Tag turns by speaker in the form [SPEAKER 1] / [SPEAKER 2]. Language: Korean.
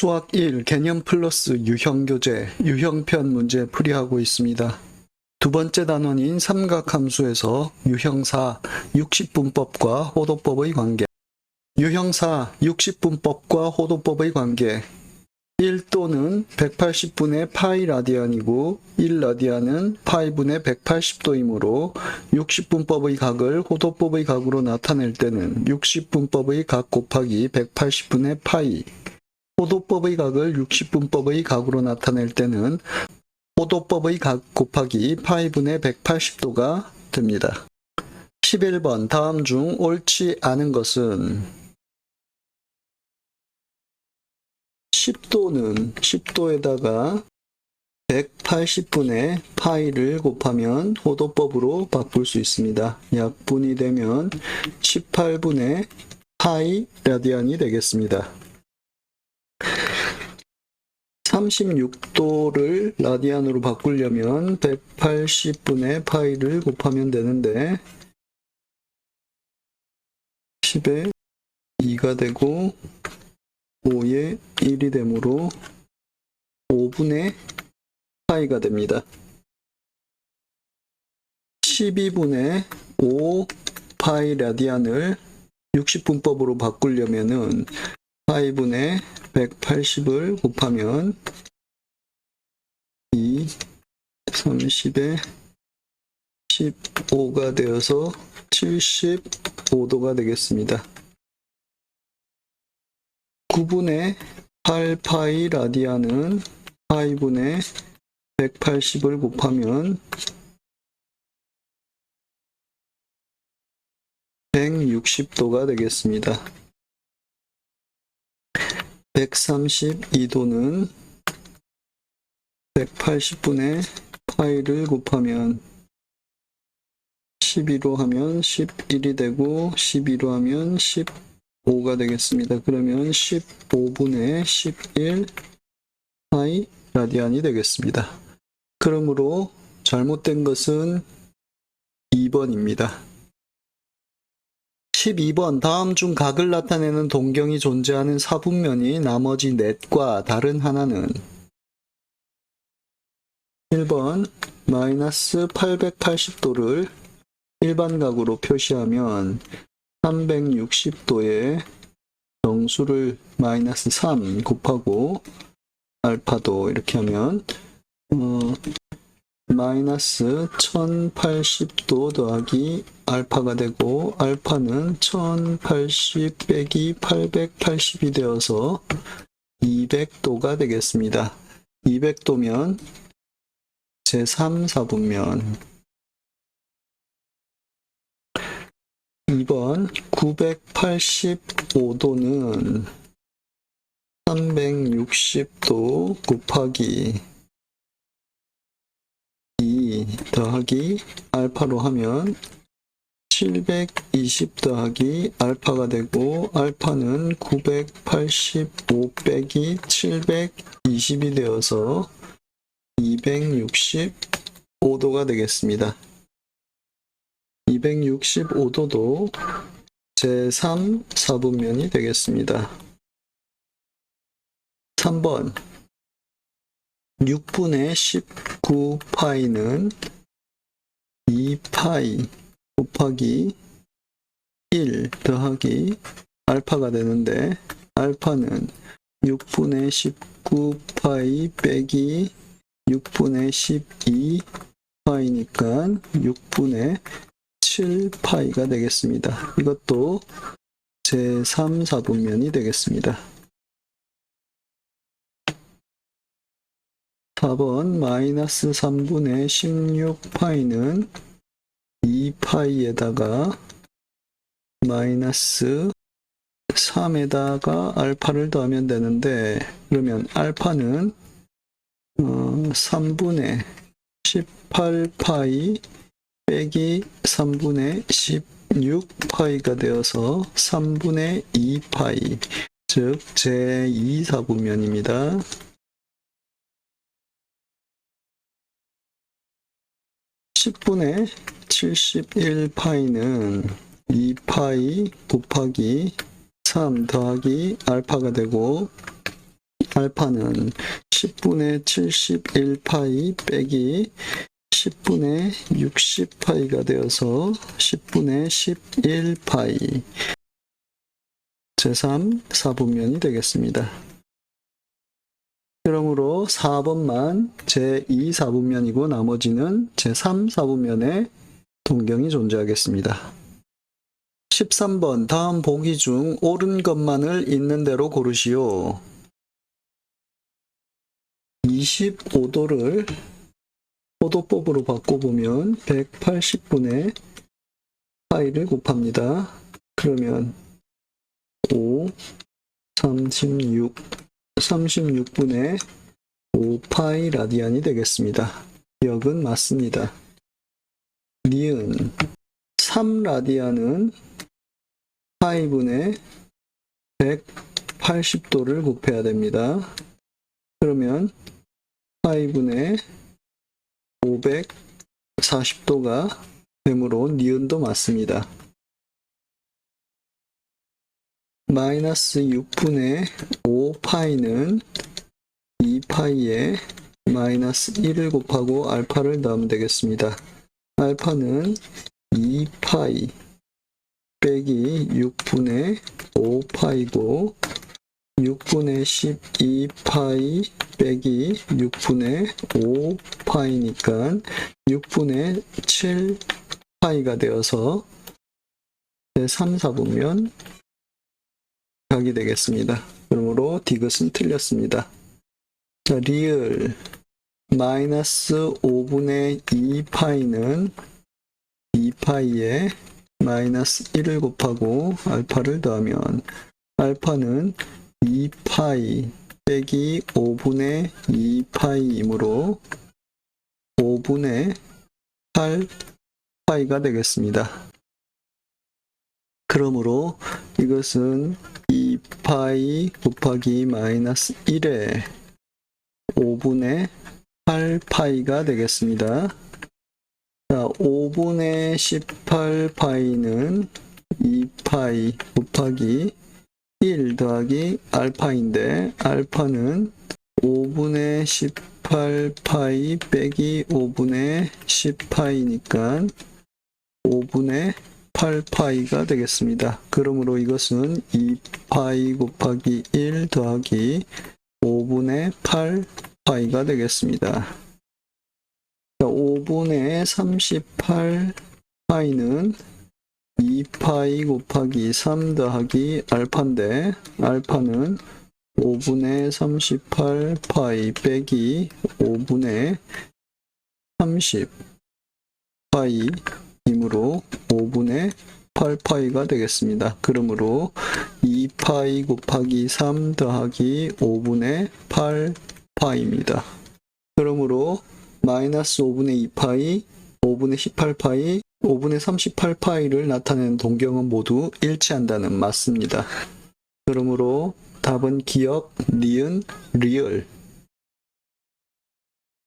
[SPEAKER 1] 수학 1 개념 플러스 유형 교재 유형편 문제 풀이하고 있습니다. 두 번째 단원인 삼각함수에서 유형사 60분법과 호도법의 관계. 유형사 60분법과 호도법의 관계. 1도는 180분의 파이 라디안이고 1라디안은 파이분의 180도이므로 60분법의 각을 호도법의 각으로 나타낼 때는 60분법의 각 곱하기 180분의 파이 호도법의 각을 60분법의 각으로 나타낼 때는 호도법의 각 곱하기 파이분의 180도가 됩니다. 11번 다음 중 옳지 않은 것은 10도는 10도에다가 180분의 파이를 곱하면 호도법으로 바꿀 수 있습니다. 약분이 되면 18분의 파이 라디안이 되겠습니다. 36도를 라디안으로 바꾸려면 180분의 파이를 곱하면 되는데 10에 2가 되고 5에 1이 되므로 5분의 파이가 됩니다. 12분의 5 파이 라디안을 60분법으로 바꾸려면은 파이분의 180을 곱하면 2, 30에 15가 되어서 75도가 되겠습니다. 9분의 8파이 라디안은 파이분의 180을 곱하면 160도가 되겠습니다. 132도는 180분의 파이를 곱하면 12로 하면 11이 되고 12로 하면 15가 되겠습니다. 그러면 15분의 11 파이 라디안이 되겠습니다. 그러므로 잘못된 것은 2번입니다. 12번 다음 중 각을 나타내는 동경이 존재하는 사분면이 나머지 넷과 다른 하나는 1번 마이너스 880도를 일반각으로 표시하면 360도에 정수를 마이너스 3 곱하고 알파도 이렇게 하면 어, 마이너스 1080도 더하기 알파가 되고 알파는 1080 빼기 880이 되어서 200도가 되겠습니다. 200도면 제3 사분면 2번 985도는 360도 곱하기 2 더하기 알파로 하면 720 더하기 알파가 되고 알파는 985 빼기 720이 되어서 265도가 되겠습니다. 265도도 제3 사분면이 되겠습니다. 3번 6분의 19파이는 2파이 곱하기 1 더하기 알파가 되는데 알파는 6분의 19파이 빼기 6분의 12파이니까 6분의 7파이가 되겠습니다. 이것도 제3 사분면이 되겠습니다. 4번 마이너스 3분의 16파이는 2파이에다가 마이너스 3에다가 알파를 더하면 되는데 그러면 알파는 어, 3분의 18파이 빼기 3분의 16파이가 되어서 3분의 2파이 즉 제2사분면입니다. 10분의 71파이는 2파이 곱하기 3 더하기 알파가 되고 알파는 10분의 71파이 빼기 10분의 60파이가 되어서 10분의 11파이 제3 사분면이 되겠습니다. 그러므로 4번만 제2 사분면이고 나머지는 제3 사분면에 동경이 존재하겠습니다. 13번 다음 보기 중 옳은 것만을 있는 대로 고르시오. 25도를 포도법으로 바꿔보면 180분의 파이를 곱합니다. 그러면 5, 36, 36분의 5파이 라디안이 되겠습니다. 기억은 맞습니다. 니은 3라디안은 파이분의 180도를 곱해야 됩니다. 그러면 파이분의 540도가 되므로 니은도 맞습니다. 마이너스 6분의 5파이는 2파이에 마이너스 1을 곱하고 알파를 넣으면 되겠습니다. 알파는 2파이 빼기 6분의 5파이고 6분의 12파이 빼기 6분의 5파이니까 6분의 7파이가 되어서 제3, 4분면 각이 되겠습니다. 그러므로 디귿은 틀렸습니다. 자, 리을 마이너스 5분의 2파이는 2파이에 마이너스 1을 곱하고 알파를 더하면 알파는 2파이 빼기 5분의 2파이이므로 5분의 8파이가 되겠습니다. 그러므로 이것은 2 파이 곱하기 마이너스 1에 5분의 8파이가 되겠습니다. 자, 5분의 18파이는 2파이 곱하기 1 더하기 알파인데 알파는 5분의 18파이 빼기 5분의 10파이니까 5분의 8파이가 되겠습니다. 그러므로 이것은 2파이 곱하기 1 더하기 5분의 8파이가 되겠습니다. 자, 5분의 38파이는 2파이 곱하기 3 더하기 알파인데 알파는 5분의 38파이 빼기 5분의 30파이 이므로 5분의 8파이가 되겠습니다. 그러므로 2파이 곱하기 3 더하기 5분의 8파이입니다. 그러므로 마이너스 5분의 2파이, 5분의 18파이, 5분의 38파이를 나타내는 동경은 모두 일치한다는 맞습니다. 그러므로 답은 기억, 니은, 리얼